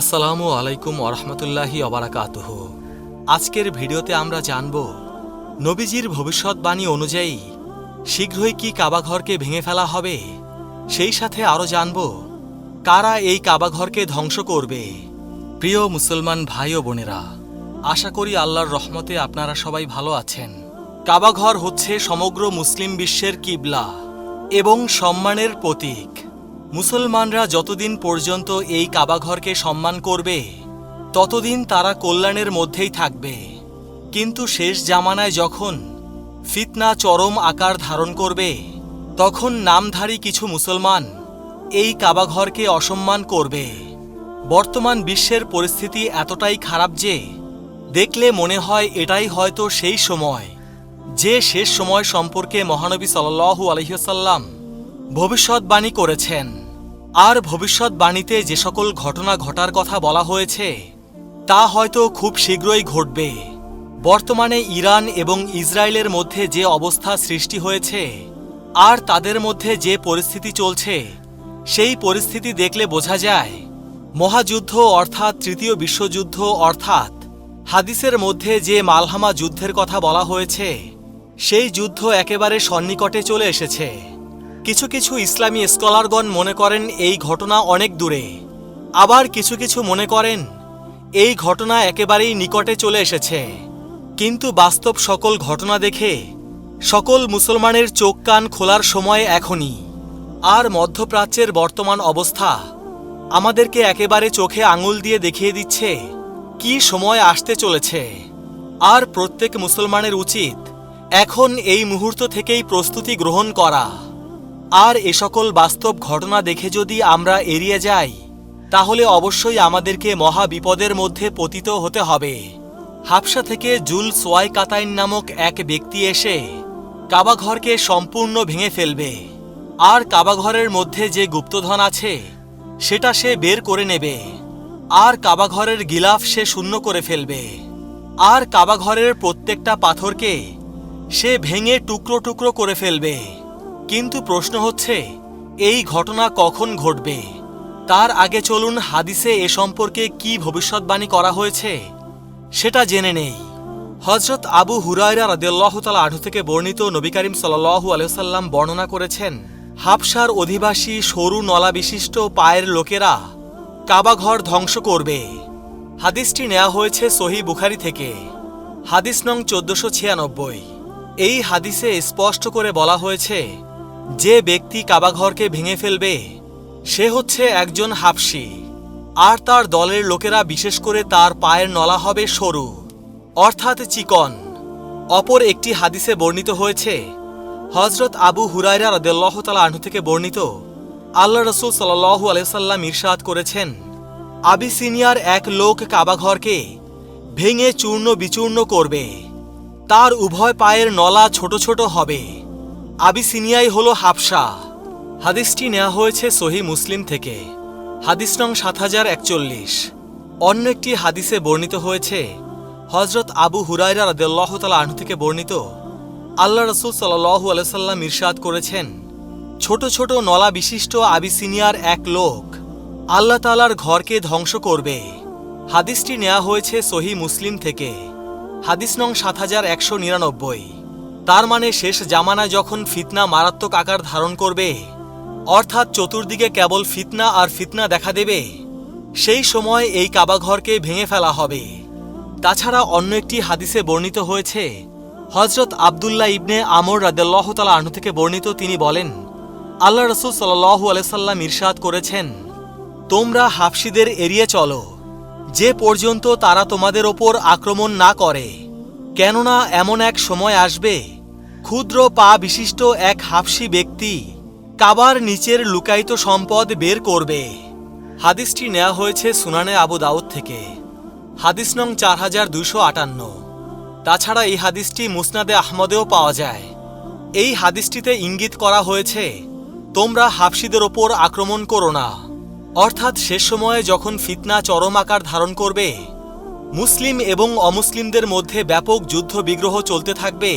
আসসালামু আলাইকুম ওরহমতুল্লাহি অবরাকাতুহ আজকের ভিডিওতে আমরা জানব, নবীজির ভবিষ্যৎবাণী অনুযায়ী শীঘ্রই কি কাবাঘরকে ভেঙে ফেলা হবে? সেই সাথে আরও জানব, কারা এই কাবাঘরকে ধ্বংস করবে? প্রিয় মুসলমান ভাই ও বোনেরা, আশা করি আল্লাহর রহমতে আপনারা সবাই ভালো আছেন। কাবাঘর হচ্ছে সমগ্র মুসলিম বিশ্বের কিবলা এবং সম্মানের প্রতীক। মুসলমানরা যতদিন পর্যন্ত এই কাবাঘরকে সম্মান করবে, ততদিন তারা কল্যাণের মধ্যেই থাকবে। কিন্তু শেষ জামানায় যখন ফিতনা চরম আকার ধারণ করবে, তখন নামধারী কিছু মুসলমান এই কাবাঘরকে অসম্মান করবে। বর্তমান বিশ্বের পরিস্থিতি এতটাই খারাপ যে, দেখলে মনে হয় এটাই হয়তো সেই সময়, যে শেষ সময় সম্পর্কে মহানবী সাল্লাল্লাহু আলহিসাল্লাম ভবিষ্যৎবাণী করেছেন। আর ভবিষ্যৎবাণীতে যে সকল ঘটনা ঘটার কথা বলা হয়েছে, তা হয়তো খুব শীঘ্রই ঘটবে। বর্তমানে ইরান এবং ইসরায়েলের মধ্যে যে অবস্থা সৃষ্টি হয়েছে, আর তাদের মধ্যে যে পরিস্থিতি চলছে, সেই পরিস্থিতি দেখলে বোঝা যায়, মহাযুদ্ধ অর্থাৎ তৃতীয় বিশ্বযুদ্ধ অর্থাৎ হাদিসের মধ্যে যে মালহামা যুদ্ধের কথা বলা হয়েছে, সেই যুদ্ধ একেবারে সন্নিকটে চলে এসেছে। কিছু কিছু ইসলামী স্কলারগণ মনে করেন এই ঘটনা অনেক দূরে। আবার কিছু কিছু মনে করেন, এই ঘটনা একেবারেই নিকটে চলে এসেছে। কিন্তু বাস্তব সকল ঘটনা দেখে, সকল মুসলমানের চোখ কান খোলার সময় এখনই। আর মধ্যপ্রাচ্যের বর্তমান অবস্থা আমাদেরকে একেবারে চোখে আঙুল দিয়ে দেখিয়ে দিচ্ছে, কি সময় আসতে চলেছে। আর প্রত্যেক মুসলমানের উচিত এখন এই মুহূর্ত থেকেই প্রস্তুতি গ্রহণ করা। আর এ সকল বাস্তব ঘটনা দেখে যদি আমরা এড়িয়ে যাই, তাহলে অবশ্যই আমাদেরকে মহা বিপদের মধ্যে পতিত হতে হবে। হাফসা থেকে জুল সোয়াই কাতাইন নামক এক ব্যক্তি এসে কাবাঘরকে সম্পূর্ণ ভেঙে ফেলবে। আর কাবাঘরের মধ্যে যে গুপ্তধন আছে, সেটা সে বের করে নেবে। আর কাবাঘরের গিলাফ সে শূন্য করে ফেলবে। আর কাবাঘরের প্রত্যেকটা পাথরকে সে ভেঙে টুকরো টুকরো করে ফেলবে। কিন্তু প্রশ্ন হচ্ছে, এই ঘটনা কখন ঘটবে? তার আগে চলুন হাদিসে এ সম্পর্কে কি ভবিষ্যৎবাণী করা হয়েছে, সেটা জেনে নেই। হজরত আবু হুরায়রা রাদিয়াল্লাহু তাআলা আঠু থেকে বর্ণিত নবী করিম সাল্লাল্লাহু আলাইহি সাল্লাম বর্ণনা করেছেন হাবসার অধিবাসী সরু নলা বিশিষ্ট পায়ের লোকেরা কাবাঘর ধ্বংস করবে। হাদিসটি নেওয়া হয়েছে সহি বুখারি থেকে। হাদিস নং চোদ্দশো ছিয়ানব্বই। এই হাদিসে স্পষ্ট করে বলা হয়েছে যে ব্যক্তি কাবাঘরকে ভেঙে ফেলবে, সে হচ্ছে একজন হাফসি। আর তার দলের লোকেরা বিশেষ করে তার পায়ের নলা হবে সরু, অর্থাৎ চিকন। অপর একটি হাদিসে বর্ণিত হয়েছে হজরত আবু হুরায়রা রদেল্লাহ তালা থেকে বর্ণিত, আল্লাহ রসুল সাল্লাহু আলাইসাল্লাম ইরশাদ করেছেন, আবিসিনিয়ার এক লোক কাবাঘরকে ভেঙে চূর্ণ বিচূর্ণ করবে, তার উভয় পায়ের নলা ছোট ছোট হবে। আবিসিনিয়াই হল হাফসা হাদিসটি নেওয়া হয়েছে সহি মুসলিম থেকে। হাদিস নং সাত হাজার একচল্লিশ। অন্য একটি হাদিসে বর্ণিত হয়েছে হজরত আবু হুরাইরা রাদেল্লাহ তালা আনহু থেকে বর্ণিত, আল্লাহ রসুল সাল্লাহু আলাইসাল্লাম ইরশাদ করেছেন, ছোট ছোট নলা বিশিষ্ট আবিসিনিয়ার এক লোক, আল্লাহ তালার ঘরকে ধ্বংস করবে। হাদিসটি নেওয়া হয়েছে সহি মুসলিম থেকে। হাদিস নং সাত হাজার একশো নিরানব্বই। তার মানে শেষ জামানায় যখন ফিতনা মারাত্মক আকার ধারণ করবে, অর্থাৎ চতুর্দিকে কেবল ফিতনা আর ফিতনা দেখা দেবে, সেই সময় এই কাবাঘরকে ভেঙে ফেলা হবে। তাছাড়া অন্য একটি হাদিসে বর্ণিত হয়েছে হজরত আবদুল্লাহ ইবনে আমর রাদেল্লাহ তালা আনু থেকে বর্ণিত তিনি বলেন, আল্লাহ রসুল সাল্লাহু আলাইসাল্লাম ইরশাদ করেছেন, তোমরা হাফসিদের এড়িয়ে চলো, যে পর্যন্ত তারা তোমাদের ওপর আক্রমণ না করে, কেননা এমন এক সময় আসবে ক্ষুদ্র পা বিশিষ্ট এক হাফসি ব্যক্তি কাবার নিচের লুকায়িত সম্পদ বের করবে। হাদিসটি নেওয়া হয়েছে সুনানে আবু দাউদ থেকে। হাদিস নং চার হাজার দুইশো আটান্ন। তাছাড়া এই হাদিসটি মুসনাদে আহমদেও পাওয়া যায়। এই হাদিসটিতে ইঙ্গিত করা হয়েছে, তোমরা হাফসিদের ওপর আক্রমণ করো না। অর্থাৎ শেষ সময়ে যখন ফিতনা চরম আকার ধারণ করবে, মুসলিম এবং অমুসলিমদের মধ্যে ব্যাপক যুদ্ধ বিগ্রহ চলতে থাকবে।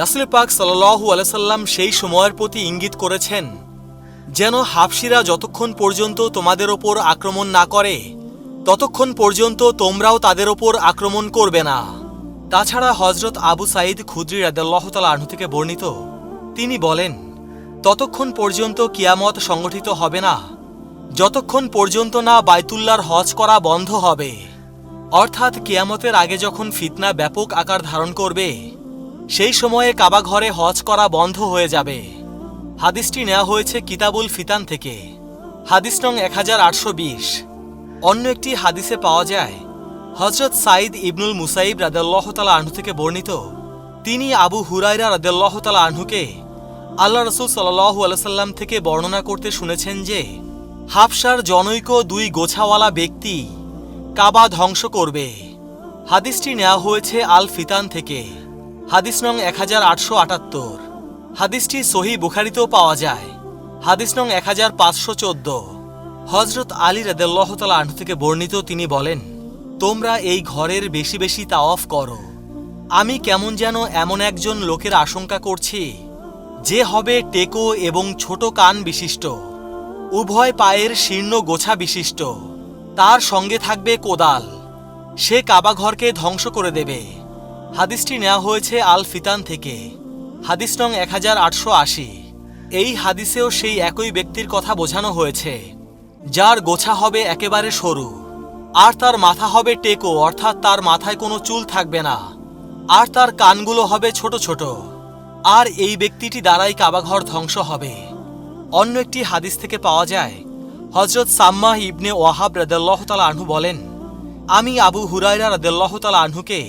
রাসুল পাক সাল্লাহু আলাইসাল্লাম সেই সময়ের প্রতি ইঙ্গিত করেছেন, যেন হাফসিরা যতক্ষণ পর্যন্ত তোমাদের ওপর আক্রমণ না করে, ততক্ষণ পর্যন্ত তোমরাও তাদের ওপর আক্রমণ করবে না। তাছাড়া হজরত আবু সাইদ খুদ্রি রাদাল্লাহতাল আহ্ন থেকে বর্ণিত, তিনি বলেন, ততক্ষণ পর্যন্ত কিয়ামত সংগঠিত হবে না, যতক্ষণ পর্যন্ত না বাইতুল্লার হজ করা বন্ধ হবে। অর্থাৎ কিয়ামতের আগে যখন ফিতনা ব্যাপক আকার ধারণ করবে সেই সময়ে কাবাঘরে হজ করা বন্ধ হয়ে যাবে। হাদিসটি নেওয়া হয়েছে কিতাবুল ফিতান থেকে। হাদিস নং এক হাজার আটশো বিশ। অন্য একটি হাদিসে পাওয়া যায় হজরত সাইদ ইবনুল মুসাইব রাদাল্লাহ তালা আহ্ন থেকে বর্ণিত, তিনি আবু হুরাইরা রাদাল্লাহ তালা আহ্নুকে আল্লাহ রসুল সাল্লাহু আলসাল্লাম থেকে বর্ণনা করতে শুনেছেন যে, হাফসার জনৈক দুই গোছাওয়ালা ব্যক্তি কাবা ধ্বংস করবে। হাদিসটি নেওয়া হয়েছে আল ফিতান থেকে। হাদিস নং এক হাজার আটশো আটাত্তর। হাদিসটি সহি বুখারিতেও পাওয়া যায়। হাদিস নং এক হাজার পাঁচশো চোদ্দ। হজরত আলী রাদেল্লাহতালা আহ থেকে বর্ণিত তিনি বলেন, তোমরা এই ঘরের বেশি বেশি তাওয়াফ করো। আমি কেমন যেন এমন একজন লোকের আশঙ্কা করছি, যে হবে টেকো এবং ছোট কান বিশিষ্ট, উভয় পায়ের শীর্ণ গোছা বিশিষ্ট, তার সঙ্গে থাকবে কোদাল, সে কাবাঘরকে ধ্বংস করে দেবে। হাদিসটি নেওয়া হয়েছে আল ফিতান থেকে। হাদিস নং এক হাজার আটশো আশি। এই হাদিসেও সেই একই ব্যক্তির কথা বোঝানো হয়েছে, যার গোছা হবে একেবারে সরু, আর তার মাথা হবে টেকো, অর্থাৎ তার মাথায় কোনো চুল থাকবে না, আর তার কানগুলো হবে ছোট ছোট, আর এই ব্যক্তিটি দ্বারাই কাবাঘর ধ্বংস হবে। অন্য একটি হাদিস থেকে পাওয়া যায় হজরত সাম্মাহ ইবনে ওয়াহাব রদাল্লাহ তালা আনহু বলেন, আমি আবু হুরাইরা রদাল্লাহ তালা আনহুকে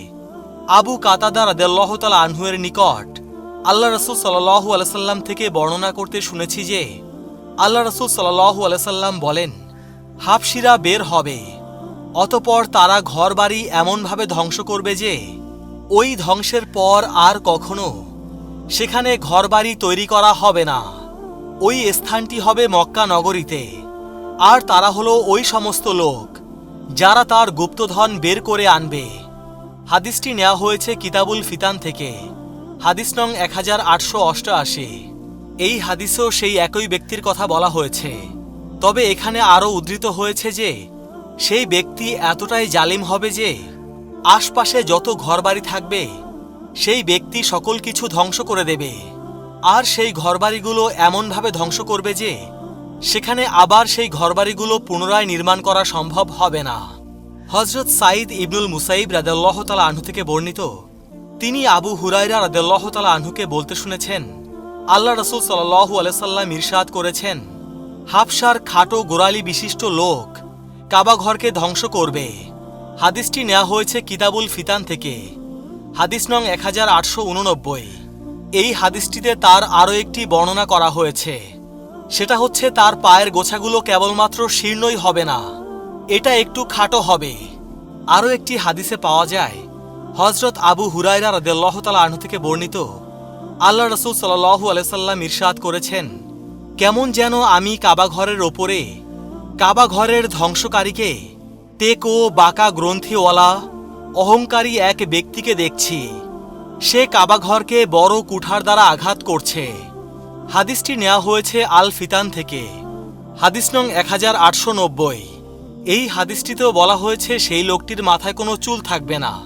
আবু কাতাদার রদাল্লাহ তালা আনহুয়ের নিকট। আল্লাহ রসুল সাল্লাহু আলসাল্লাম থেকে বর্ণনা করতে শুনেছি যে, আল্লাহ রসুল সাল্লাহু আলসাল্লাম বলেন হাফসিরা বের হবে। অতপর তারা ঘরবাড়ি এমনভাবে ধ্বংস করবে যে, ওই ধ্বংসের পর আর কখনো সেখানে ঘরবাড়ি তৈরি করা হবে না। ওই স্থানটি হবে মক্কা নগরীতে। আর তারা হলো ওই সমস্ত লোক, যারা তার গুপ্তধন বের করে আনবে। হাদিসটি নেওয়া হয়েছে কিতাবুল ফিতান থেকে। হাদিস নং এক হাজার আটশো অষ্টআশি। এই হাদিসেও সেই একই ব্যক্তির কথা বলা হয়েছে। তবে এখানে আরও উদ্ধৃত হয়েছে যে, সেই ব্যক্তি এতটাই জালিম হবে যে, আশপাশে যত ঘরবাড়ি থাকবে, সেই ব্যক্তি সকল কিছু ধ্বংস করে দেবে। আর সেই ঘরবাড়িগুলো এমনভাবে ধ্বংস করবে যে, সেখানে আবার সেই ঘরবাড়িগুলো পুনরায় নির্মাণ করা সম্ভব হবে না। হজরত সাইদ ইবনুল মুসাইব রাদাল্লাহ তালা আহ্ন থেকে বর্ণিত, তিনি আবু হুরাইরা রাদাল্লাহ তালা আহ্নুকে বলতে শুনেছেন, আল্লাহ রসুল সাল্লাহু আলাইসাল্লাম ইরশাদ করেছেন হাফসার খাটো গোড়ালি বিশিষ্ট লোক কাবাঘরকে ধ্বংস করবে। হাদিসটি নেওয়া হয়েছে কিতাবুল ফিতান থেকে, হাদিস নং এক হাজার আটশো উননব্বই। এই হাদিসটিতে তার আরও একটি বর্ণনা করা হয়েছে, সেটা হচ্ছে তার পায়ের গোছাগুলো কেবলমাত্র শীর্ণই হবে না। এটা একটু খাটো হবে। আরও একটি হাদিসে পাওয়া যায় হজরত আবু হুরাইরা রদেল্লাহ তালা আহ্ন থেকে বর্ণিত, আল্লাহ রসুল সাল্লাহু আলাইসাল্লাম ইরশাদ করেছেন, কেমন যেন আমি কাবাঘরের ওপরে কাবাঘরের ধ্বংসকারীকে টেকো বাঁকা গ্রন্থিওয়ালা, অহংকারী এক ব্যক্তিকে দেখছি। সে কাবাঘরকে বড় কুঠার দ্বারা আঘাত করছে। হাদিসটি নেওয়া হয়েছে আল ফিতান থেকে। হাদিস নং এক হাজার আটশো নব্বই। এই হাদিসটিতেও বলা হয়েছে, সেই লোকটির মাথায় কোনো চুল থাকবে না।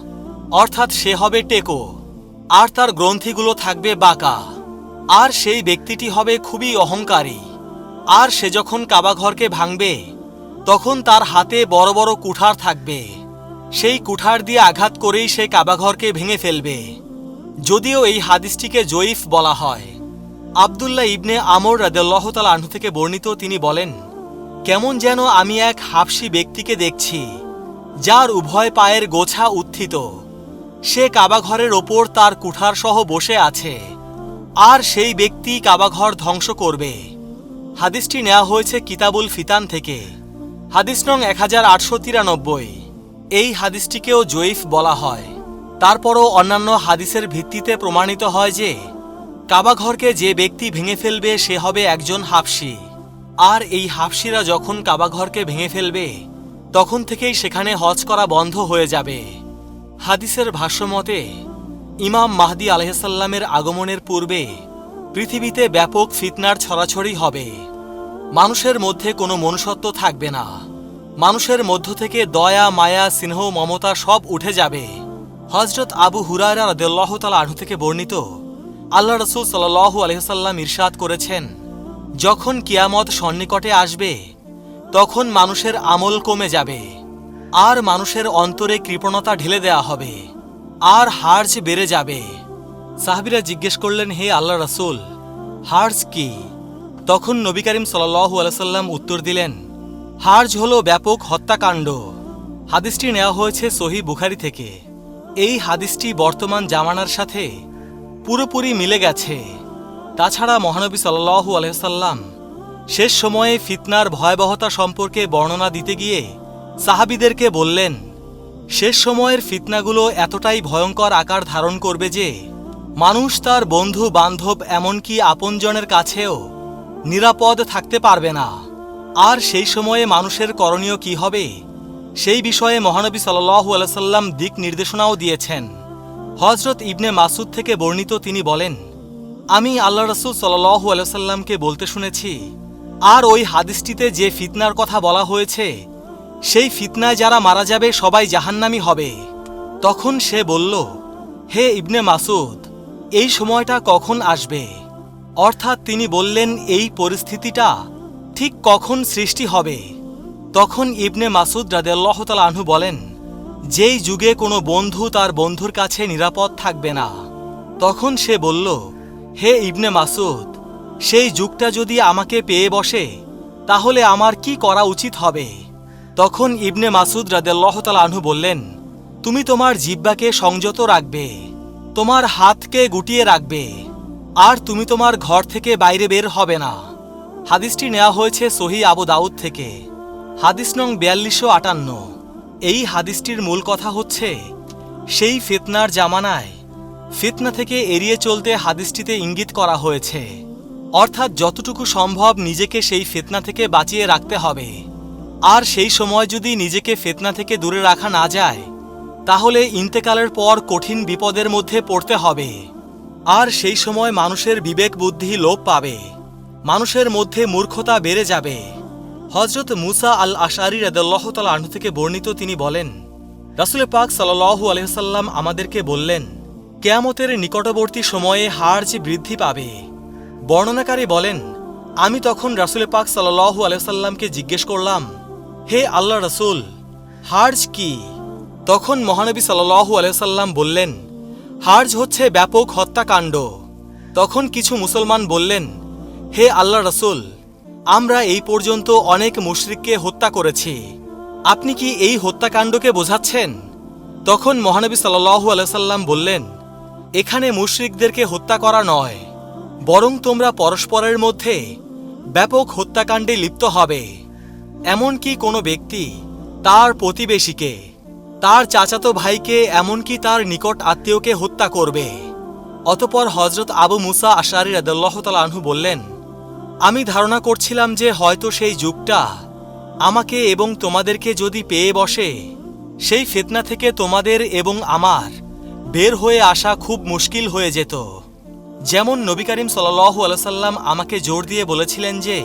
অর্থাৎ সে হবে টেকো, আর তার গ্রন্থিগুলো থাকবে বাঁকা। আর সেই ব্যক্তিটি হবে খুবই অহংকারী। আর সে যখন কাবাঘরকে ভাঙবে, তখন তার হাতে বড় বড় কুঠার থাকবে। সেই কুঠার দিয়ে আঘাত করেই সে কাবাঘরকে ভেঙে ফেলবে। যদিও এই হাদিসটিকে জয়ীফ বলা হয়। আবদুল্লাহ ইবনে আমর রাদেল্লাহ তাল আহ্ন থেকে বর্ণিত তিনি বলেন কেমন যেন আমি এক হাফসি ব্যক্তিকে দেখছি, যার উভয় পায়ের গোছা উত্থিত। সে কাবাঘরের ওপর তার কুঠার সহ বসে আছে, আর সেই ব্যক্তি কাবাঘর ধ্বংস করবে। হাদিসটি নেওয়া হয়েছে কিতাবুল ফিতান থেকে। হাদিস নং এক হাজার আটশো তিরানব্বই। এই হাদিসটিকেও জয়ীফ বলা হয়। তারপরও অন্যান্য হাদিসের ভিত্তিতে প্রমাণিত হয় যে, কাবাঘরকে যে ব্যক্তি ভেঙে ফেলবে সে হবে একজন হাফসি। আর এই হাফসিরা যখন কাবাঘরকে ভেঙে ফেলবে, তখন থেকেই সেখানে হজ করা বন্ধ হয়ে যাবে। হাদিসের ভাষ্যমতে, ইমাম মাহদি আলহাসাল্লামের আগমনের পূর্বে পৃথিবীতে ব্যাপক ফিতনার ছড়াছড়ি হবে। মানুষের মধ্যে কোনো মনুষ্যত্ব থাকবে না। মানুষের মধ্য থেকে দয়া, মায়া, স্নেহ, মমতা সব উঠে যাবে। হজরত আবু হুরায়রা রাদিয়াল্লাহু তাআলা আনহু থেকে বর্ণিত, আল্লাহ রসুল সাল্লাল্লাহু আলাইহি সাল্লাম ইরশাদ করেছেন যখন কিয়ামত সন্নিকটে আসবে, তখন মানুষের আমল কমে যাবে, আর মানুষের অন্তরে কৃপণতা ঢেলে দেয়া হবে, আর হার্জ বেড়ে যাবে। সাহাবিরা জিজ্ঞেস করলেন, হে আল্লাহ রসুল, হার্জ কি? তখন নবী করিম সাল্লাল্লাহু আলাইহি সাল্লাম উত্তর দিলেন, হার্জ হল ব্যাপক হত্যাকাণ্ড। হাদিসটি নেওয়া হয়েছে সহি বুখারি থেকে। এই হাদিসটি বর্তমান জামানার সাথে পুরোপুরি মিলে গেছে। তাছাড়া মহানবী সাল্লাল্লাহু আলহাম শেষ সময়ে ফিতনার ভয়াবহতা সম্পর্কে বর্ণনা দিতে গিয়ে সাহাবিদেরকে বললেন, শেষ সময়ের ফিতনাগুলো এতটাই ভয়ঙ্কর আকার ধারণ করবে যে মানুষ তার বন্ধু বান্ধব এমনকি আপনজনের কাছেও নিরাপদ থাকতে পারবে না। আর সেই সময়ে মানুষের করণীয় কি হবে, সেই বিষয়ে মহানবী সাল্লাল্লাহু আলাইহি সাল্লাম দিক নির্দেশনাও দিয়েছেন। হজরত ইবনে মাসুদ থেকে বর্ণিত তিনি বলেন আমি আল্লাহ রসুল সাল্লাহু আলাইসাল্লামকে বলতে শুনেছি, আর ওই হাদিসটিতে যে ফিতনার কথা বলা হয়েছে, সেই ফিতনায় যারা মারা যাবে সবাই জাহান্নামি হবে। তখন সে বলল, হে ইবনে মাসুদ, এই সময়টা কখন আসবে? অর্থাৎ তিনি বললেন, এই পরিস্থিতিটা ঠিক কখন সৃষ্টি হবে? তখন ইবনে মাসুদ রাদেল্লাহ তাল আনহু বলেন, যেই যুগে কোনো বন্ধু তার বন্ধুর কাছে নিরাপদ থাকবে না। তখন সে বলল হে ইবনে মাসুদ, সেই যুগটা যদি আমাকে পেয়ে বসে, তাহলে আমার কি করা উচিত হবে? তখন ইবনে মাসুদ রাদেল্লাহ তাল আনহু বললেন, তুমি তোমার জিব্বাকে সংযত রাখবে, তোমার হাতকে গুটিয়ে রাখবে, আর তুমি তোমার ঘর থেকে বাইরে বের হবে না। হাদিসটি নেওয়া হয়েছে সহি আবু দাউদ থেকে। হাদিস নং বিয়াল্লিশশো আটান্ন। এই হাদিসটির মূল কথা হচ্ছে, সেই ফিতনার জামানায় ফিতনা থেকে এড়িয়ে চলতে হাদিসটিতে ইঙ্গিত করা হয়েছে। অর্থাৎ যতটুকু সম্ভব নিজেকে সেই ফেতনা থেকে বাঁচিয়ে রাখতে হবে। আর সেই সময় যদি নিজেকে ফেতনা থেকে দূরে রাখা না যায়, তাহলে ইন্তেকালের পর কঠিন বিপদের মধ্যে পড়তে হবে। আর সেই সময় মানুষের বিবেক বুদ্ধি লোপ পাবে। মানুষের মধ্যে মূর্খতা বেড়ে যাবে। হজরত মুসা আল আশারি রাদাল্লাহ তাল থেকে বর্ণিত তিনি বলেন রাসুল পাক সাল্লাহু আলহাম আমাদেরকে বললেন কেয়ামতের নিকটবর্তী সময়ে হার যে বৃদ্ধি পাবে। বর্ণনাকারী বলেন, আমি তখন রাসুল পাক সাল্লাহু আলহামকে জিজ্ঞেস করলাম, হে আল্লাহ রসুল হার্জ কি? তখন মহানবী সাল্লাহু আলহাম বললেন হার্জ হচ্ছে ব্যাপক হত্যাকাণ্ড। তখন কিছু মুসলমান বললেন, হে আল্লাহ রসুল, আমরা এই পর্যন্ত অনেক মুশরিককে হত্যা করেছি। আপনি কি এই হত্যাকাণ্ডকে বোঝাচ্ছেন? তখন মহানবী সাল্লাহু আলাইসাল্লাম বললেন এখানে মুশরিকদেরকে হত্যা করা নয়, বরং তোমরা পরস্পরের মধ্যে ব্যাপক হত্যাকাণ্ডে লিপ্ত হবে। এমনকি কোনো ব্যক্তি তার প্রতিবেশীকে, তার চাচাতো ভাইকে, এমনকি তার নিকট আত্মীয়কে হত্যা করবে। অতপর হজরত আবু মুসা আশারি রাদুল্লাহ আনহু বললেন, আমি ধারণা করছিলাম যে হয়তো সেই যুগটা আমাকে এবং তোমাদেরকে যদি পেয়ে বসে, সেই ফেতনা থেকে তোমাদের এবং আমার বের হয়ে আসা খুব মুশকিল হয়ে যেত। যেমন নবী করিম সাল্লাহু আলসাল্লাম আমাকে জোর দিয়ে বলেছিলেন যে,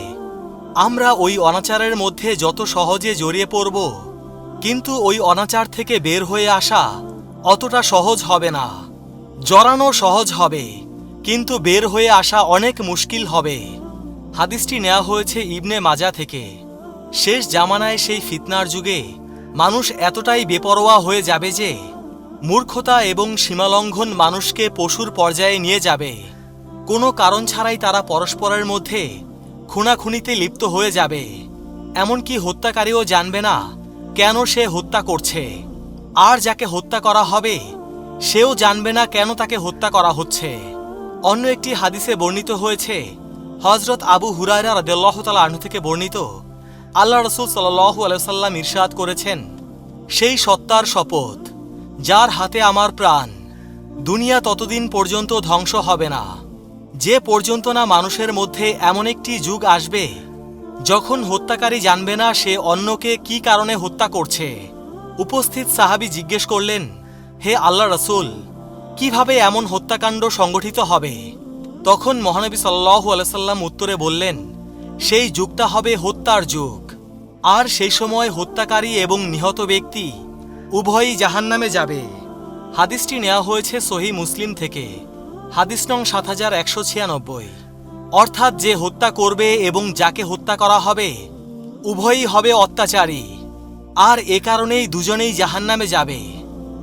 আমরা ওই অনাচারের মধ্যে যত সহজে জড়িয়ে পড়ব, কিন্তু ওই অনাচার থেকে বের হয়ে আসা অতটা সহজ হবে না। জড়ানো সহজ হবে, কিন্তু বের হয়ে আসা অনেক মুশকিল হবে। হাদিসটি নেওয়া হয়েছে ইবনে মাজা থেকে। শেষ জামানায় সেই ফিতনার যুগে মানুষ এতটাই বেপরোয়া হয়ে যাবে যে মূর্খতা এবং সীমালঙ্ঘন মানুষকে পশুর পর্যায়ে নিয়ে যাবে। কোনো কারণ ছাড়াই তারা পরস্পরের মধ্যে খুনাখুনিতে লিপ্ত হয়ে যাবে। এমনকি হত্যাকারীও জানবে না, কেন সে হত্যা করছে। আর যাকে হত্যা করা হবে, সেও জানবে না কেন তাকে হত্যা করা হচ্ছে। অন্য একটি হাদিসে বর্ণিত হয়েছে হজরত আবু হুরায়রা রাদিয়াল্লাহ তালা আনহু থেকে বর্ণিত, আল্লাহ রসুল সাল্লাহু আলাইসাল্লাম ইরশাদ করেছেন, সেই সত্তার শপথ। যার হাতে আমার প্রাণ, দুনিয়া ততদিন পর্যন্ত ধ্বংস হবে না। যে পর্যন্ত না মানুষের মধ্যে এমন একটি যুগ আসবে, যখন হত্যাকারী জানবে না সে অন্যকে কি কারণে হত্যা করছে। উপস্থিত সাহাবি জিজ্ঞেস করলেন, হে আল্লাহ রসুল, কীভাবে এমন হত্যাকাণ্ড সংগঠিত হবে? তখন মহানবী সাল্লাহু আলাইসাল্লাম উত্তরে বললেন, সেই যুগটা হবে হত্যার যুগ। আর সেই সময় হত্যাকারী এবং নিহত ব্যক্তি উভয়ই জাহান্নামে যাবে। হাদিসটি নেওয়া হয়েছে সহি মুসলিম থেকে। হাদিস নং সাত হাজার একশো ছিয়ানব্বই। অর্থাৎ যে হত্যা করবে এবং যাকে হত্যা করা হবে, উভয়ই হবে অত্যাচারী। আর এ কারণেই দুজনেই জাহান্নামে যাবে।